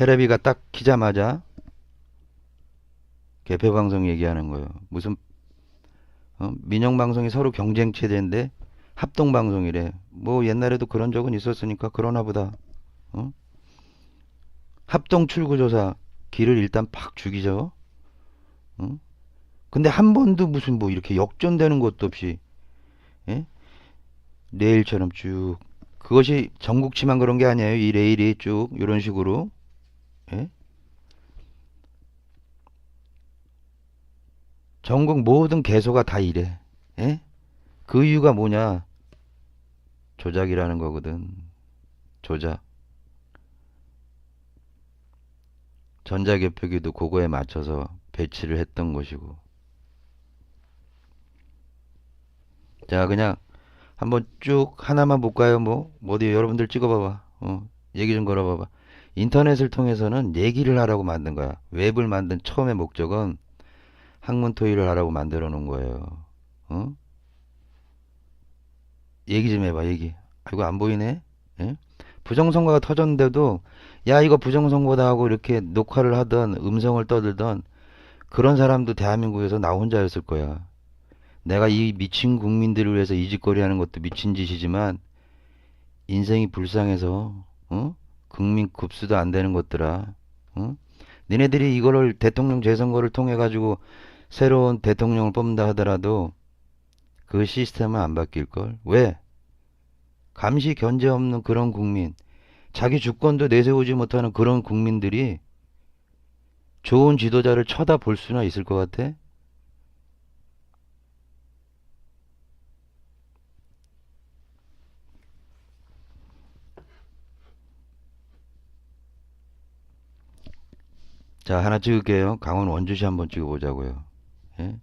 테레비가 딱 키자마자 개표 방송 얘기하는 거예요. 무슨 어? 민영 방송이 서로 경쟁 체제인데 합동 방송이래. 뭐 옛날에도 그런 적은 있었으니까 그러나 보다. 어? 합동 출구조사 길을 일단 팍 죽이죠. 어? 근데 한 번도 무슨 뭐 이렇게 역전되는 것도 없이 예? 레일처럼 쭉 그것이 전국치만 그런 게 아니에요. 이 레일이 쭉 이런 식으로 예? 전국 모든 개소가 다 이래. 예? 그 이유가 뭐냐? 조작이라는 거거든. 조작. 전자개표기도 그거에 맞춰서 배치를 했던 것이고. 자, 그냥 한번 쭉 하나만 볼까요? 뭐, 뭐 어디 여러분들 찍어봐봐. 어, 얘기 좀 걸어봐봐. 인터넷을 통해서는 얘기를 하라고 만든 거야. 웹을 만든 처음의 목적은 학문 토의를 하라고 만들어 놓은 거예요. 어? 얘기 좀 해봐, 얘기. 아이고, 안 보이네? 예? 부정선거가 터졌는데도, 야, 이거 부정선거다 하고 이렇게 녹화를 하던, 음성을 떠들던, 그런 사람도 대한민국에서 나 혼자였을 거야. 내가 이 미친 국민들을 위해서 이 짓거리 하는 것도 미친 짓이지만, 인생이 불쌍해서, 어? 국민 급수도 안 되는 것들아. 어? 니네들이 이거를 대통령 재선거를 통해 가지고 새로운 대통령을 뽑는다 하더라도 그 시스템은 안 바뀔 걸? 왜? 감시 견제 없는 그런 국민, 자기 주권도 내세우지 못하는 그런 국민들이 좋은 지도자를 쳐다볼 수나 있을 것 같아? 자, 하나 찍을게요. 강원 원주시 한번 찍어보자고요. 예?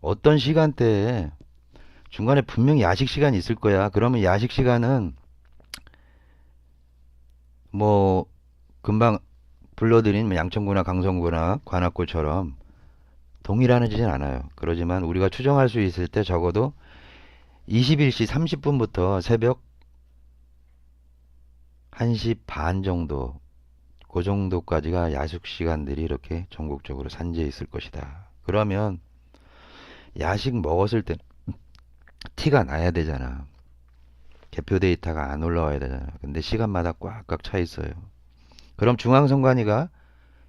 어떤 시간대에 중간에 분명히 야식 시간이 있을 거야. 그러면 야식 시간은 뭐 금방 불러드린 뭐 양천구나 강성구나 관악구처럼 동일하지는 않아요. 그러지만 우리가 추정할 수 있을 때 적어도 21시 30분부터 새벽 1시 반 정도 그 정도까지가 야식 시간들이 이렇게 전국적으로 산재해 있을 것이다. 그러면 야식 먹었을 때 티가 나야 되잖아. 개표 데이터가 안 올라와야 되잖아. 근데 시간마다 꽉꽉 차 있어요. 그럼 중앙선관위가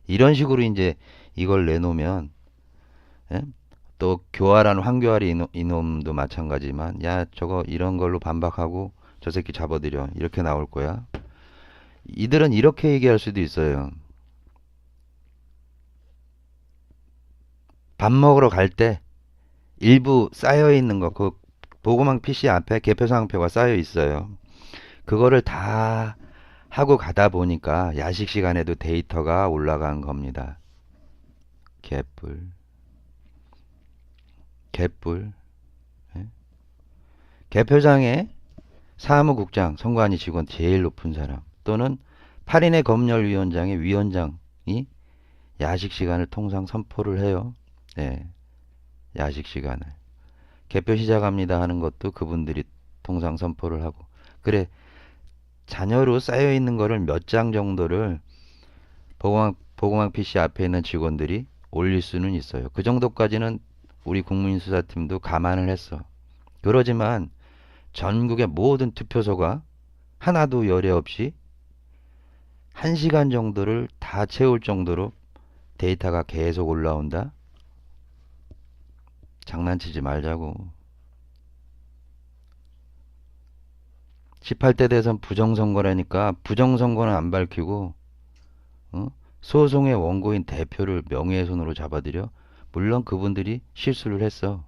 이런 식으로 이제 이걸 내놓으면 예? 또 교활한 황교안이 이놈, 이놈도 마찬가지지만 야 저거 이런 걸로 반박하고 저 새끼 잡아들여 이렇게 나올 거야. 이들은 이렇게 얘기할 수도 있어요. 밥 먹으러 갈 때 일부 쌓여 있는 거, 그 보고망 PC 앞에 개표상표가 쌓여 있어요. 그거를 다 하고 가다 보니까 야식 시간에도 데이터가 올라간 겁니다. 개뿔. 개뿔. 예? 개표장에 사무국장, 선관위 직원 제일 높은 사람 또는 8인의 검열위원장의 위원장이 야식 시간을 통상 선포를 해요. 네. 야식 시간을. 개표 시작합니다 하는 것도 그분들이 통상 선포를 하고. 그래, 잔여로 쌓여 있는 거를 몇 장 정도를 보고망, 보고망 PC 앞에 있는 직원들이 올릴 수는 있어요. 그 정도까지는 우리 국민수사팀도 감안을 했어. 그러지만 전국의 모든 투표소가 하나도 열애 없이 1시간 정도를 다 채울 정도로 데이터가 계속 올라온다? 장난치지 말자고. 18대 대선 부정선거라니까 부정선거는 안 밝히고 어? 소송의 원고인 대표를 명예훼손으로 잡아들여 물론 그분들이 실수를 했어.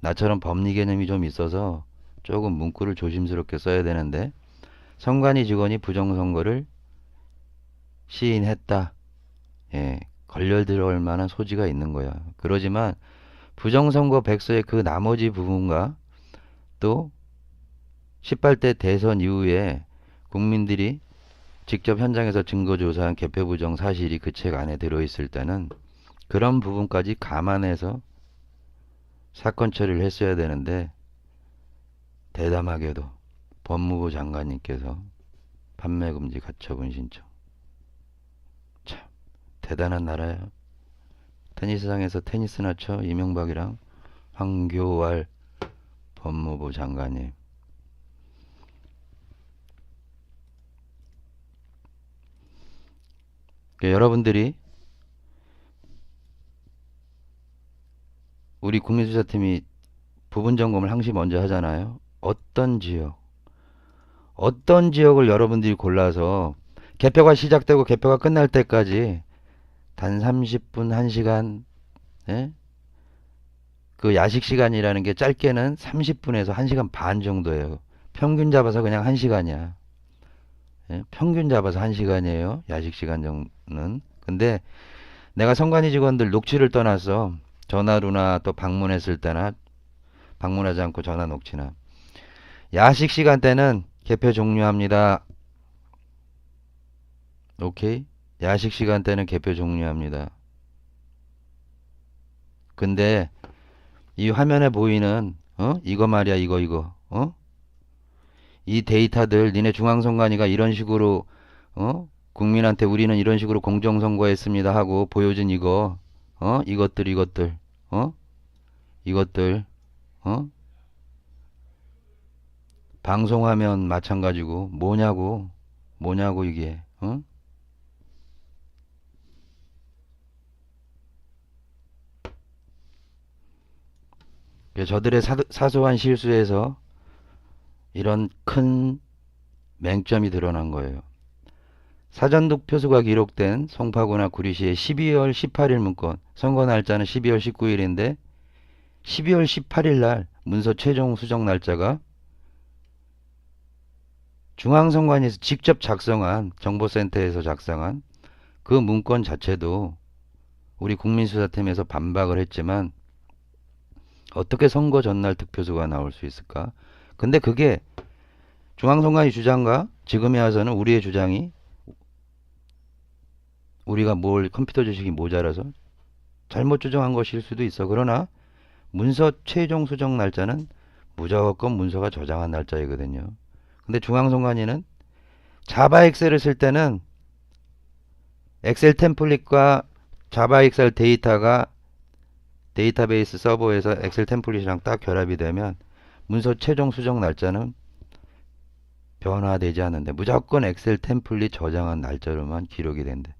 나처럼 법리 개념이 좀 있어서 조금 문구를 조심스럽게 써야 되는데 선관위 직원이 부정선거를 시인했다. 예, 걸려 들어올 만한 소지가 있는 거야. 그러지만 부정선거 백서의 그 나머지 부분과 또 18대 대선 이후에 국민들이 직접 현장에서 증거조사한 개표 부정 사실이 그 책 안에 들어있을 때는 그런 부분까지 감안해서 사건 처리를 했어야 되는데 대담하게도 법무부 장관님께서 판매 금지 가처분 신청 대단한 나라예요. 테니스장에서 테니스나 쳐 이명박이랑 황교안 법무부 장관님. 그러니까 여러분들이 우리 국민수사팀이 부분 점검을 항시 먼저 하잖아요. 어떤 지역, 어떤 지역을 여러분들이 골라서 개표가 시작되고 개표가 끝날 때까지 단 30분, 1시간, 예? 그 야식 시간이라는 게 짧게는 30분에서 1시간 반 정도예요. 평균 잡아서 그냥 1시간이야. 예? 평균 잡아서 1시간이에요. 야식 시간 정도는. 근데 내가 선관위 직원들 녹취를 떠나서 전화로나 또 방문했을 때나 방문하지 않고 전화 녹취나 야식 시간대는 개표 종료합니다. 오케이? 야식 시간대는 개표 종료합니다. 근데 이 화면에 보이는 어? 이거 말이야 이거 이거 어? 이 데이터들 니네 중앙선관위가 이런 식으로 어? 국민한테 우리는 이런 식으로 공정선거했습니다 하고 보여준 이거 어? 이것들 이것들 어? 이것들 어? 방송하면 마찬가지고 뭐냐고 뭐냐고 이게 어? 저들의 사, 사소한 실수에서 이런 큰 맹점이 드러난 거예요. 사전독 표수가 기록된 송파구나 구리시의 12월 18일 문건 선거 날짜는 12월 19일인데 12월 18일 날 문서 최종 수정 날짜가 중앙선관위에서 직접 작성한 정보센터에서 작성한 그 문건 자체도 우리 국민수사팀에서 반박을 했지만 어떻게 선거 전날 득표수가 나올 수 있을까? 근데 그게 중앙선관위 주장과 지금에 와서는 우리의 주장이 우리가 뭘 컴퓨터 지식이 모자라서 잘못 조정한 것일 수도 있어. 그러나 문서 최종 수정 날짜는 무조건 문서가 저장한 날짜이거든요. 근데 중앙선관위는 자바 엑셀을 쓸 때는 엑셀 템플릿과 자바 엑셀 데이터가 데이터베이스 서버에서 엑셀 템플릿이랑 딱 결합이 되면 문서 최종 수정 날짜는 변화되지 않는데 무조건 엑셀 템플릿 저장한 날짜로만 기록이 된대.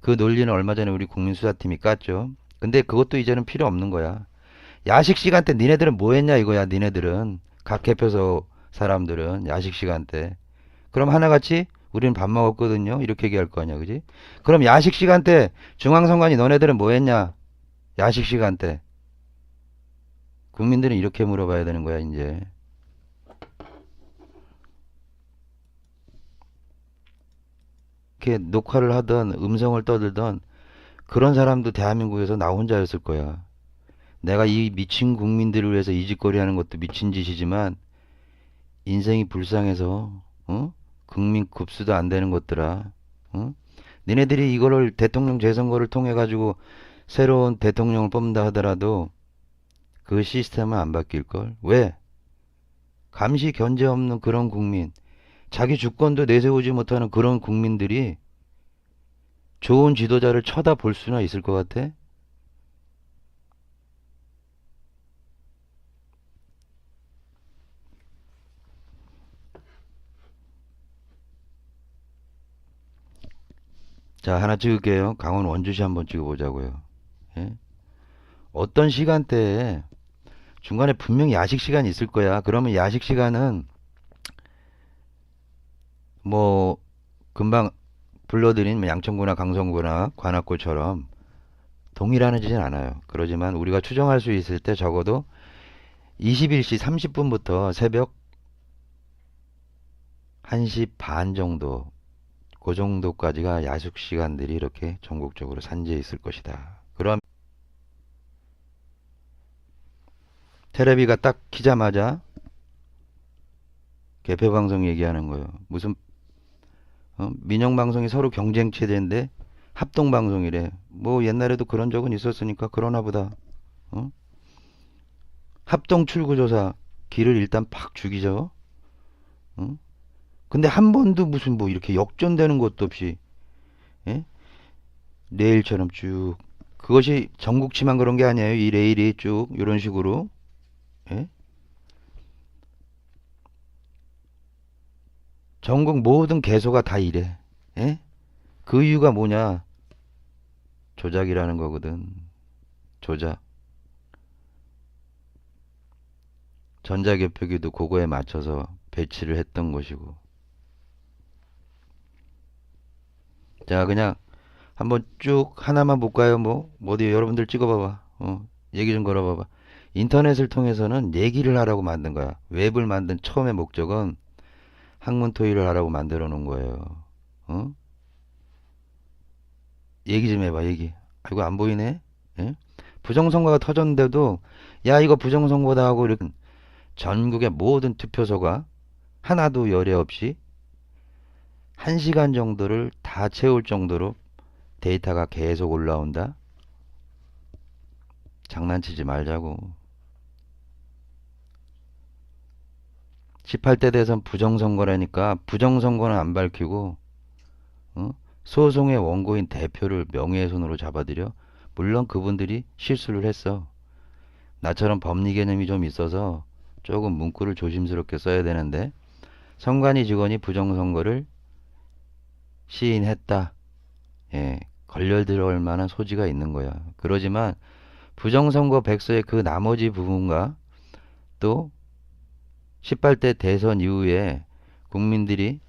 그 논리는 얼마 전에 우리 국민수사팀이 깠죠. 근데 그것도 이제는 필요 없는 거야. 야식 시간 때 니네들은 뭐 했냐 이거야. 니네들은 각 개표소 사람들은 야식 시간 때. 그럼 하나같이 우리는 밥 먹었거든요. 이렇게 얘기할 거 아니야. 그지? 그럼 야식 시간 때 중앙선관위 너네들은 뭐 했냐? 야식 시간 때. 국민들은 이렇게 물어봐야 되는 거야, 이제. 이렇게 녹화를 하던 음성을 떠들던 그런 사람도 대한민국에서 나 혼자였을 거야. 내가 이 미친 국민들을 위해서 이 짓거리 하는 것도 미친 짓이지만 인생이 불쌍해서 어? 국민 급수도 안 되는 것들아. 어? 니네들이 이거를 대통령 재선거를 통해 가지고 새로운 대통령을 뽑는다 하더라도 그 시스템은 안 바뀔 걸. 왜? 감시 견제 없는 그런 국민, 자기 주권도 내세우지 못하는 그런 국민들이 좋은 지도자를 쳐다볼 수나 있을 것 같아? 자, 하나 찍을게요. 강원 원주시 한번 찍어보자고요. 예? 어떤 시간대에 중간에 분명히 야식 시간이 있을 거야. 그러면 야식 시간은 뭐 금방 불러드린 뭐 양천구나 강성구나 관악구처럼 동일하지는 않아요. 그러지만 우리가 추정할 수 있을 때 적어도 21시 30분부터 새벽 1시 반 정도 그 정도까지가 야식 시간들이 이렇게 전국적으로 산재해 있을 것이다. 그럼 테레비가 딱 키자마자 개표 방송 얘기하는 거예요. 무슨 어? 민영 방송이 서로 경쟁 체제인데 합동 방송이래. 뭐 옛날에도 그런 적은 있었으니까 그러나 보다. 어? 합동 출구 조사 길을 일단 팍 죽이죠. 어? 근데 한 번도 무슨 뭐 이렇게 역전되는 것도 없이 예? 레일처럼 쭉 그것이 전국치만 그런 게 아니에요. 이 레일이 쭉 이런 식으로 예? 전국 모든 개소가 다 이래. 예? 그 이유가 뭐냐? 조작이라는 거거든. 조작. 전자개표기도 그거에 맞춰서 배치를 했던 것이고. 자, 그냥 한번 쭉 하나만 볼까요? 뭐, 어디 여러분들 찍어봐봐. 어, 얘기 좀 걸어봐봐. 인터넷을 통해서는 얘기를 하라고 만든 거야. 웹을 만든 처음의 목적은 학문 토의를 하라고 만들어 놓은 거예요. 어? 얘기 좀 해봐, 얘기. 아이고, 안 보이네? 예? 부정선거가 터졌는데도, 야, 이거 부정선거다 하고, 이렇게 전국의 모든 투표소가 하나도 열애 없이 한 시간 정도를 다 채울 정도로 데이터가 계속 올라온다? 장난치지 말자고. 18대 대선 부정선거라니까 부정선거는 안 밝히고 어? 소송의 원고인 대표를 명예훼손으로 잡아들여 물론 그분들이 실수를 했어. 나처럼 법리 개념이 좀 있어서 조금 문구를 조심스럽게 써야 되는데 선관위 직원이 부정선거를 시인했다. 예, 걸려 들어올 만한 소지가 있는 거야. 그러지만 부정선거 백서의 그 나머지 부분과 또 18대 대선 이후에 국민들이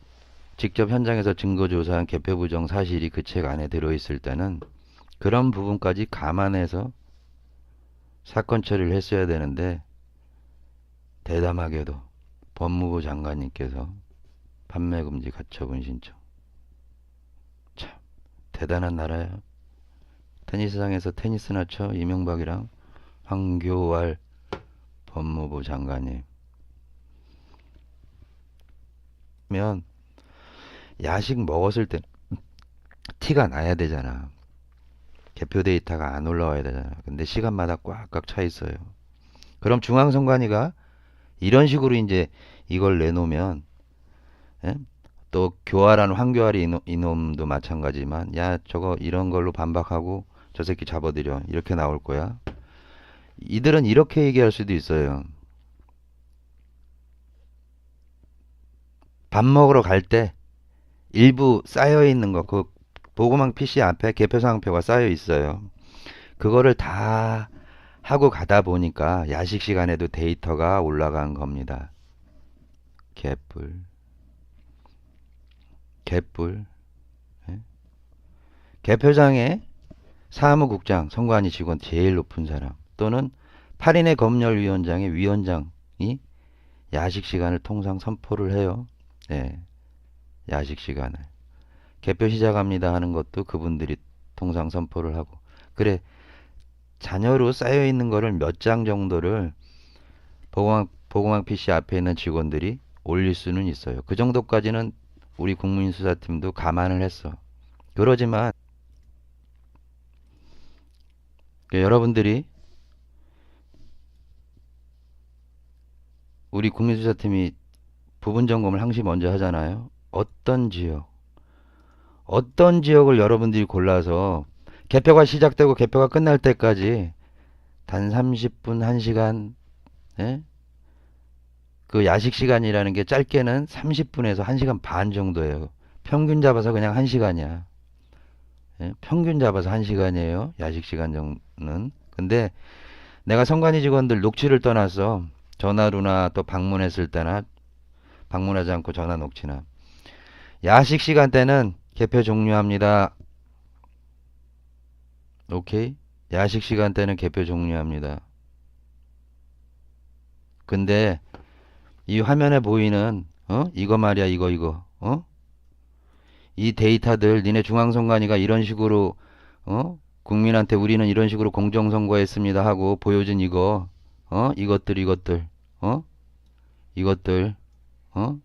직접 현장에서 증거조사한 개표 부정 사실이 그 책 안에 들어있을 때는 그런 부분까지 감안해서 사건 처리를 했어야 되는데 대담하게도 법무부 장관님께서 판매금지 가처분 신청 참 대단한 나라야 테니스장에서 테니스나 쳐 이명박이랑 황교안 법무부 장관님 면 야식 먹었을 때 티가 나야 되잖아. 개표 데이터가 안 올라와야 되잖아. 근데 시간마다 꽉꽉 차 있어요. 그럼 중앙선관위가 이런 식으로 이제 이걸 내놓으면 예? 또 교활한 황교안이 이놈, 이놈 도 마찬가지지만 야 저거 이런 걸로 반박하고 저 새끼 잡아들여 이렇게 나올 거야. 이들은 이렇게 얘기할 수도 있어요. 밥 먹으러 갈 때 일부 쌓여 있는 거, 그 보고망 PC 앞에 개표사항표가 쌓여 있어요. 그거를 다 하고 가다 보니까 야식 시간에도 데이터가 올라간 겁니다. 개뿔. 개뿔. 예? 개표장에 사무국장, 선관위 직원 제일 높은 사람 또는 8인의 검열위원장의 위원장이 야식 시간을 통상 선포를 해요. 예, 야식 시간을. 개표 시작합니다 하는 것도 그분들이 통상 선포를 하고. 그래, 잔여로 쌓여 있는 거를 몇 장 정도를 보고망, 보고망 PC 앞에 있는 직원들이 올릴 수는 있어요. 그 정도까지는 우리 국민수사팀도 감안을 했어. 그러지만, 그 여러분들이 우리 국민수사팀이 부분 점검을 항시 먼저 하잖아요. 어떤 지역, 어떤 지역을 여러분들이 골라서 개표가 시작되고 개표가 끝날 때까지 단 30분, 1시간, 예? 그 야식 시간이라는 게 짧게는 30분에서 1시간 반 정도예요. 평균 잡아서 그냥 1시간이야. 예? 평균 잡아서 1시간이에요. 야식 시간 정도는. 근데 내가 선관위 직원들 녹취를 떠나서 전화로나 또 방문했을 때나 방문하지 않고 전화 녹취나 야식 시간대는 개표 종료합니다. 오케이? 야식 시간대는 개표 종료합니다. 근데 이 화면에 보이는 어? 이거 말이야 이거 이거 어? 이 데이터들 니네 중앙선관위가 이런 식으로 어? 국민한테 우리는 이런 식으로 공정선거했습니다 하고 보여준 이거 어? 이것들 이것들 어? 이것들 어?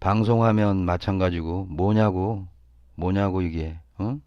방송하면 마찬가지고 뭐냐고 뭐냐고 이게 어?